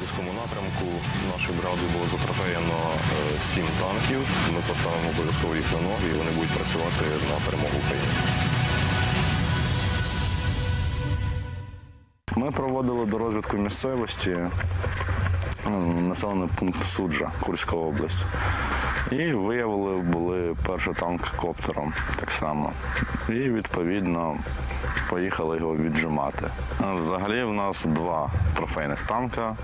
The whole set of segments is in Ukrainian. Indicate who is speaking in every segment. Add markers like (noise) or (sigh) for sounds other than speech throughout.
Speaker 1: Курському напрямку нашою бригадою було затрофеєно е, сім танків. Ми поставимо обов'язково їх на ноги і вони будуть працювати на перемогу України.
Speaker 2: Ми проводили до розвідку місцевості населений пункт Суджа, Курська область. І виявили були перший танк коптером так само. І відповідно поїхали його віджимати. Взагалі в нас два трофейних танка.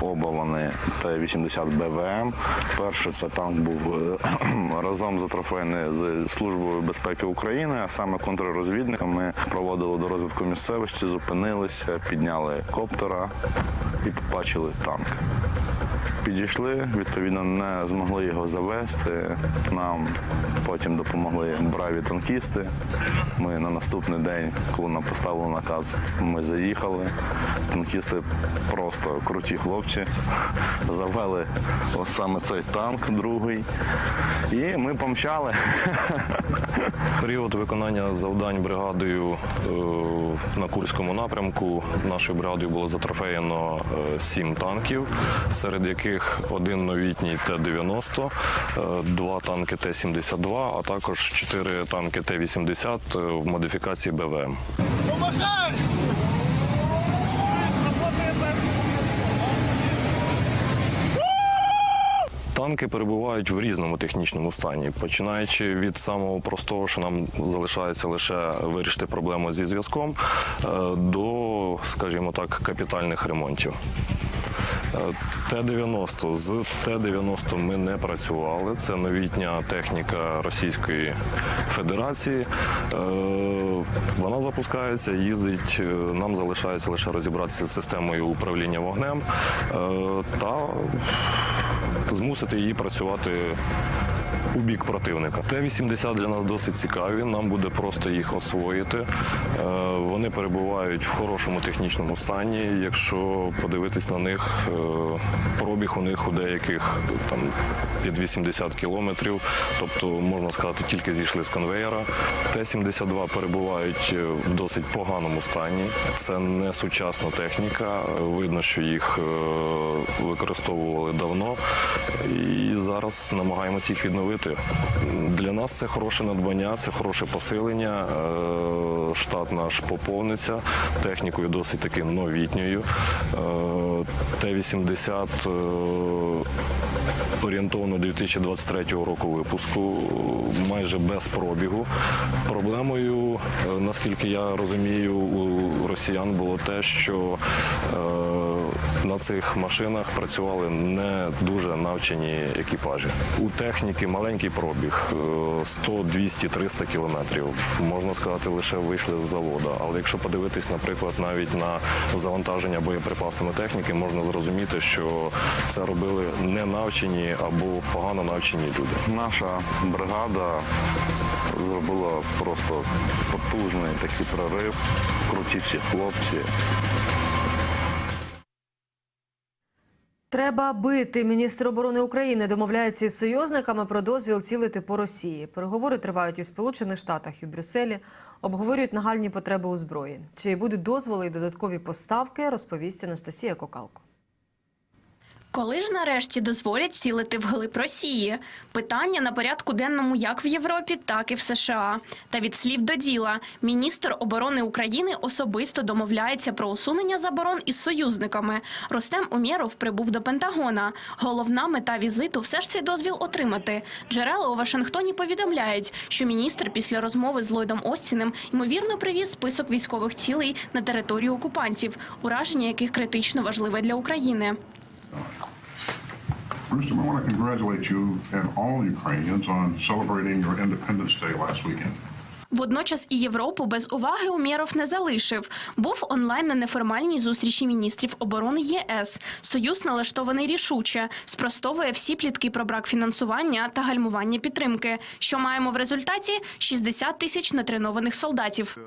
Speaker 2: Оба вони Т-80 БВМ. Перший це танк був е, разом затрофейний з Службою безпеки України, а саме контррозвідниками проводили до розвитку місцевості, зупинилися, підняли коптера і побачили танк. Підійшли, відповідно, не змогли його завести. Нам потім допомогли браві танкісти. Ми на наступний день, коли нам поставили наказ, ми заїхали. Танкісти просто круті хлопці. (laughs) Завели от саме цей танк, другий. І ми помчали.
Speaker 1: Період виконання завдань бригадою е, на Курському напрямку нашою бригадою було затрофеєно е, сім танків, серед яких один новітній Т-90, е, два танки Т-72, а також чотири танки Т-80 е, в модифікації БВМ. Танки перебувають в різному технічному стані, починаючи від самого простого, що нам залишається лише вирішити проблему зі зв'язком, е, до, скажімо так, капітальних ремонтів. Е, Т-90. З Т-90 ми не працювали. Це новітня техніка Російської Федерації. Е, Вона запускається, їздить. Нам залишається лише розібратися з системою управління вогнем та змусити її працювати у бік противника. Т-80 для нас досить цікаві. Нам буде просто їх освоїти. Е, Вони перебувають в хорошому технічному стані. Якщо подивитись на них, е, пробіг у них у деяких там під 80 кілометрів, тобто можна сказати, тільки зійшли з конвейера. Т-72 перебувають е, в досить поганому стані. Це не сучасна техніка. Видно, що їх використовували давно, і зараз намагаємося їх відновити. Для нас це хороше надбання, це хороше посилення. Е, Штат наш поповниться технікою досить таки новітньою. Е, Т-80 е, орієнтовно 2023 року випуску, майже без пробігу. Проблемою, наскільки я розумію, у росіян було те, що на цих машинах працювали не дуже навчені екіпажі. У техніки маленький пробіг е, 100, 200, 300 кілометрів. Можна сказати, лише вийшли з заводу. Але якщо подивитись, наприклад, навіть на завантаження боєприпасами техніки, можна зрозуміти, що це робили не навчені або погано навчені люди.
Speaker 2: Наша бригада зробила просто потужний такий прорив. Круті всі хлопці.
Speaker 3: Треба бити. Міністр оборони України домовляється із союзниками про дозвіл цілити по Росії. Переговори тривають і в Сполучених Штатах, і в Брюсселі. Обговорюють нагальні потреби у зброї. Чи будуть дозволи і додаткові поставки, розповість Анастасія Кокалко.
Speaker 4: Коли ж нарешті дозволять сілити вглиб Росії? Питання на порядку денному як в Європі, так і в США. Та від слів до діла міністр оборони України особисто домовляється про усунення заборон із союзниками. Ростем Умєров прибув до Пентагона. Головна мета візиту все ж цей дозвіл отримати. Джерела у Вашингтоні повідомляють, що міністр після розмови з Ллойдом Остіним ймовірно привіз список військових цілей на територію окупантів, ураження яких критично важливе для України.
Speaker 5: Rustam, I want to congratulate you and all Ukrainians on celebrating your Independence Day last weekend.
Speaker 4: Водночас і Європу без уваги Умєров не залишив. Був онлайн на неформальній зустрічі міністрів оборони ЄС. Союз налаштований рішуче, спростовує всі плітки про брак фінансування та гальмування підтримки. Що маємо в результаті? 60 тисяч натренованих солдатів.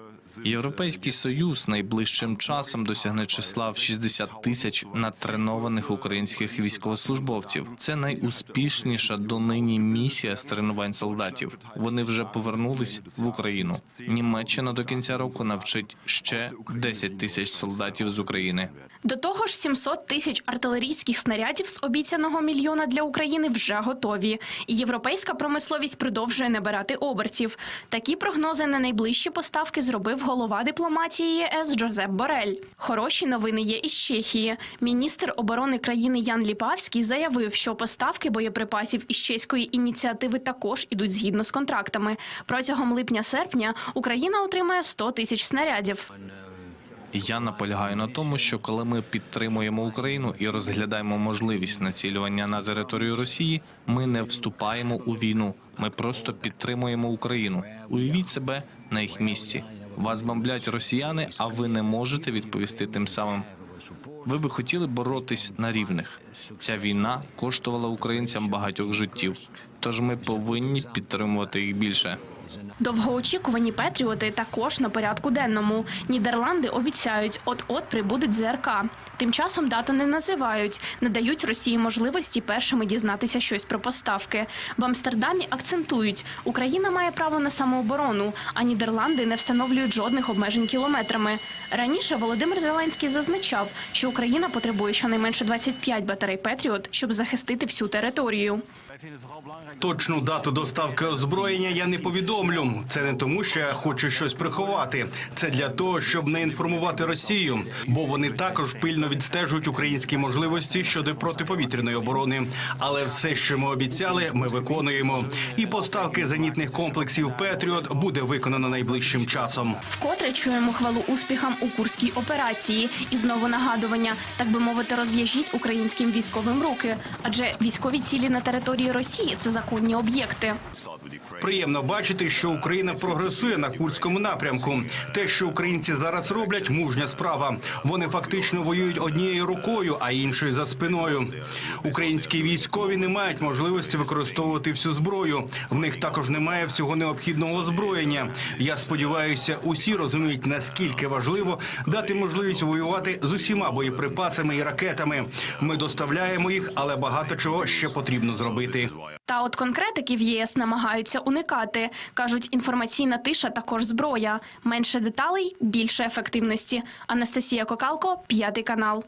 Speaker 6: Європейський союз найближчим часом досягне числа в 60 тисяч натренованих українських військовослужбовців. Це найуспішніша донині місія з тренувань солдатів. Вони вже повернулись в Україну Україну. Німеччина до кінця року навчить ще 10 тисяч солдатів з України.
Speaker 4: До того ж, 700 тисяч артилерійських снарядів з обіцяного мільйона для України вже готові. І європейська промисловість продовжує набирати обертів. Такі прогнози на найближчі поставки зробив голова дипломатії ЄС Джозеп Борель. Хороші новини є із Чехії. Міністр оборони країни Ян Ліпавський заявив, що поставки боєприпасів із чеської ініціативи також ідуть згідно з контрактами. Протягом липня-серпня Україна отримає 100 тисяч снарядів.
Speaker 6: Я наполягаю на тому, що коли ми підтримуємо Україну і розглядаємо можливість націлювання на територію Росії, ми не вступаємо у війну. Ми просто підтримуємо Україну. Уявіть себе на їх місці. Вас бомблять росіяни, а ви не можете відповісти тим самим. Ви би хотіли боротись на рівних. Ця війна коштувала українцям багатьох життів. Тож ми повинні підтримувати їх більше.
Speaker 4: Довгоочікувані Петріоти також на порядку денному. Нідерланди обіцяють, от-от прибудуть ЗРК. Тим часом дату не називають, не дають Росії можливості першими дізнатися щось про поставки. В Амстердамі акцентують, Україна має право на самооборону, а Нідерланди не встановлюють жодних обмежень кілометрами. Раніше Володимир Зеленський зазначав, що Україна потребує щонайменше 25 батарей Петріот, щоб захистити всю територію.
Speaker 7: Точну дату доставки озброєння я не повідомлю. Це не тому, що я хочу щось приховати. Це для того, щоб не інформувати Росію, бо вони також пильно відстежують українські можливості щодо протиповітряної оборони. Але все, що ми обіцяли, ми виконуємо. І поставки зенітних комплексів Петріот буде виконано найближчим часом.
Speaker 4: Вкотре чуємо хвалу успіхам у курській операції і знову нагадування, так би мовити, розв'яжіть українським військовим руки, адже військові цілі на території Росії це законні об'єкти.
Speaker 7: Приємно бачити, що Україна прогресує на курському напрямку. Те, що українці зараз роблять, мужня справа. Вони фактично воюють однією рукою, а іншою за спиною. Українські військові не мають можливості використовувати всю зброю. В них також немає всього необхідного озброєння. Я сподіваюся, усі розуміють наскільки важливо дати можливість воювати з усіма боєприпасами і ракетами. Ми доставляємо їх, але багато чого ще потрібно зробити.
Speaker 4: Та от конкретиків ЄС намагаються уникати. Кажуть, інформаційна тиша також зброя. Менше деталей, більше ефективності. Анастасія Кокалко, п'ятий канал.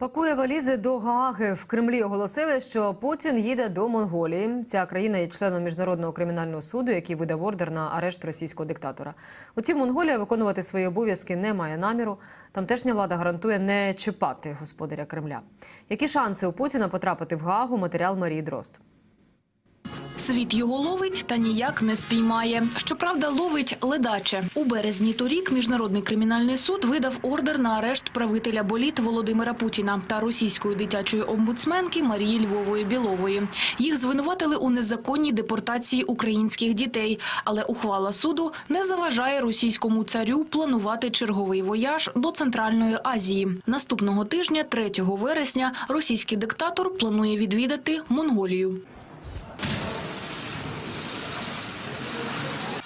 Speaker 3: Пакує валізи до Гааги. В Кремлі оголосили, що Путін їде до Монголії. Ця країна є членом міжнародного кримінального суду, який видав ордер на арешт російського диктатора. Утім, Монголія виконувати свої обов'язки не має наміру. Тамтешня влада гарантує не чіпати господаря Кремля. Які шанси у Путіна потрапити в Гаагу? Матеріал Марії Дрозд.
Speaker 8: Світ його ловить та ніяк не спіймає. Щоправда, ловить ледаче. У березні торік міжнародний кримінальний суд видав ордер на арешт правителя боліт Володимира Путіна та російської дитячої омбудсменки Марії Львової Білової. Їх звинуватили у незаконній депортації українських дітей, але ухвала суду не заважає російському царю планувати черговий вояж до Центральної Азії. Наступного тижня, 3 вересня, російський диктатор планує відвідати Монголію.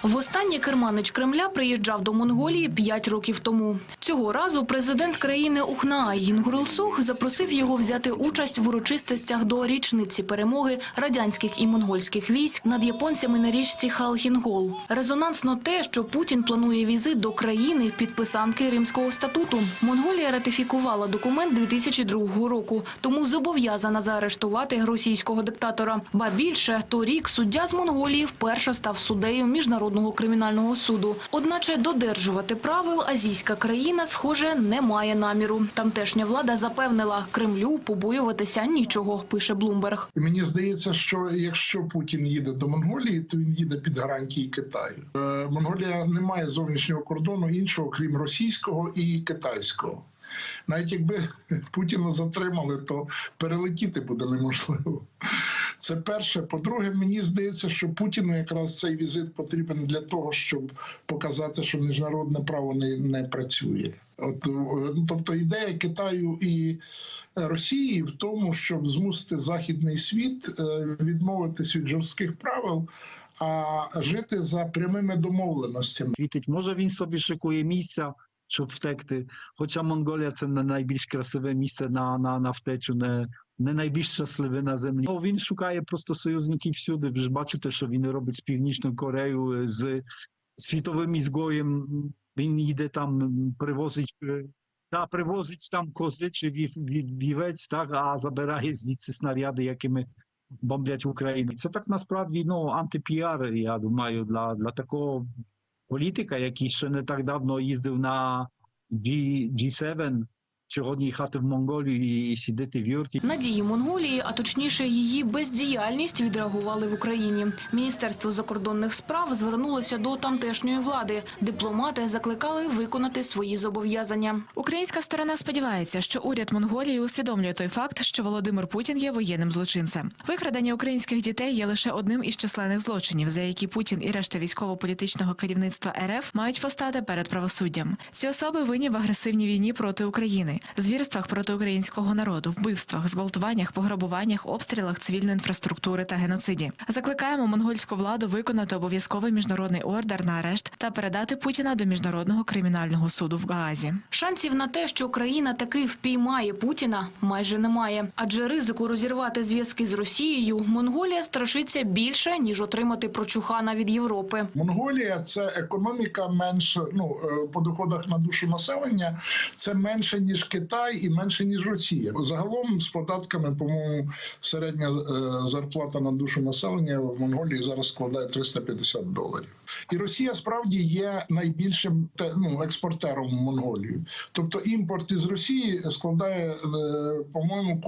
Speaker 8: Востаннє керманич Кремля приїжджав до Монголії п'ять років тому. Цього разу президент країни Ухнаа Інгурилсух запросив його взяти участь в урочистостях до річниці перемоги радянських і монгольських військ над японцями на річці Халхінгол. Резонансно те, що Путін планує візит до країни підписанки Римського статуту. Монголія ратифікувала документ 2002 року, тому зобов'язана заарештувати російського диктатора. Ба більше торік суддя з Монголії вперше став суддею міжнародного кримінального суду. Одначе додержувати правил азійська країна, схоже, не має наміру. Тамтешня влада запевнила, Кремлю побоюватися нічого. Пише Блумберг.
Speaker 9: Мені здається, що якщо Путін їде до Монголії, то він їде під гарантії Китаю. Е, Монголія не має зовнішнього кордону іншого, крім російського і китайського. Навіть якби Путіна затримали, то перелетіти буде неможливо. Це перше. По-друге, мені здається, що Путіну якраз цей візит потрібен для того, щоб показати, що міжнародне право не, не працює. От, е, ну, тобто ідея Китаю і Росії в тому, щоб змусити західний світ е, відмовитись від жорстких правил, а жити за прямими домовленостями.
Speaker 10: Світить. Може він собі шикує місця, щоб втекти. Хоча Монголія це не найбільш красиве місце на, на, на втечу, не, не найбільш щасливий на землі. Ну, він шукає просто союзників всюди. Ви ж бачите, що він робить з Північною Кореєю, з світовим ізгоєм. Він їде там, м, привозить, е, та, привозить там кози чи вів- вів- вівець, так, а забирає звідси снаряди, якими бомблять Україну. Це так насправді ну, антипіар, я думаю, для, для такого політика, який ще не так давно їздив на G, G7, сьогодні їхати в Монголію і сидіти в юрті.
Speaker 8: Надії Монголії, а точніше її бездіяльність, відреагували в Україні. Міністерство закордонних справ звернулося до тамтешньої влади. Дипломати закликали виконати свої зобов'язання.
Speaker 11: Українська сторона сподівається, що уряд Монголії усвідомлює той факт, що Володимир Путін є воєнним злочинцем. Викрадення українських дітей є лише одним із численних злочинів, за які Путін і решта військово-політичного керівництва РФ мають постати перед правосуддям. Ці особи винні в агресивній війні проти України, звірствах проти українського народу, вбивствах, зґвалтуваннях, пограбуваннях, обстрілах цивільної інфраструктури та геноциді. Закликаємо монгольську владу виконати обов'язковий міжнародний ордер на арешт та передати Путіна до міжнародного кримінального суду в Гаазі.
Speaker 8: Шансів на те, що країна таки впіймає Путіна, майже немає. Адже ризику розірвати зв'язки з Росією Монголія страшиться більше ніж отримати прочухана від Європи.
Speaker 9: Монголія це економіка менше ну е, по доходах на душу населення. Це менше ніж Китай і менше ніж Росія. Загалом з податками, по-моєму, середня е, зарплата на душу населення в Монголії зараз складає 350 доларів. І Росія справді є найбільшим ну, експортером в Монголію. Тобто імпорт із Росії складає, е, по-моєму,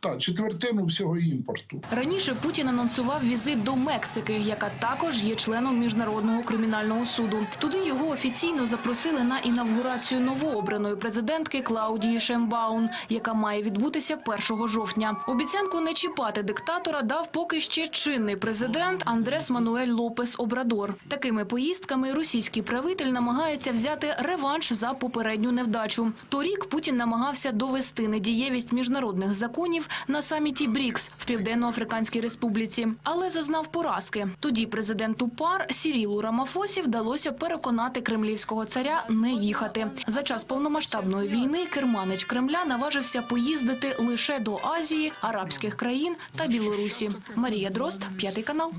Speaker 9: та четвертину всього імпорту.
Speaker 8: Раніше Путін анонсував візит до Мексики, яка також є членом міжнародного кримінального суду. Туди його офіційно запросили на інавгурацію новообраної президентки Клаудії Шембаун, яка має відбутися 1 жовтня. Обіцянку не чіпати диктатора дав поки ще чинний президент Андрес Мануель Лопес Обрадор. Такими поїздками російський правитель намагається взяти реванш за попередню невдачу. Торік Путін намагався довести недієвість міжнародних законів на саміті БРІКС в Південно-Африканській Республіці, але зазнав поразки. Тоді президенту ПАР Сірілу Рамафосі вдалося переконати кремлівського царя не їхати. За час повномасштабної війни керманич Кремля наважився поїздити лише до Азії, арабських країн та Білорусі. Марія Дрозд, п'ятий канал.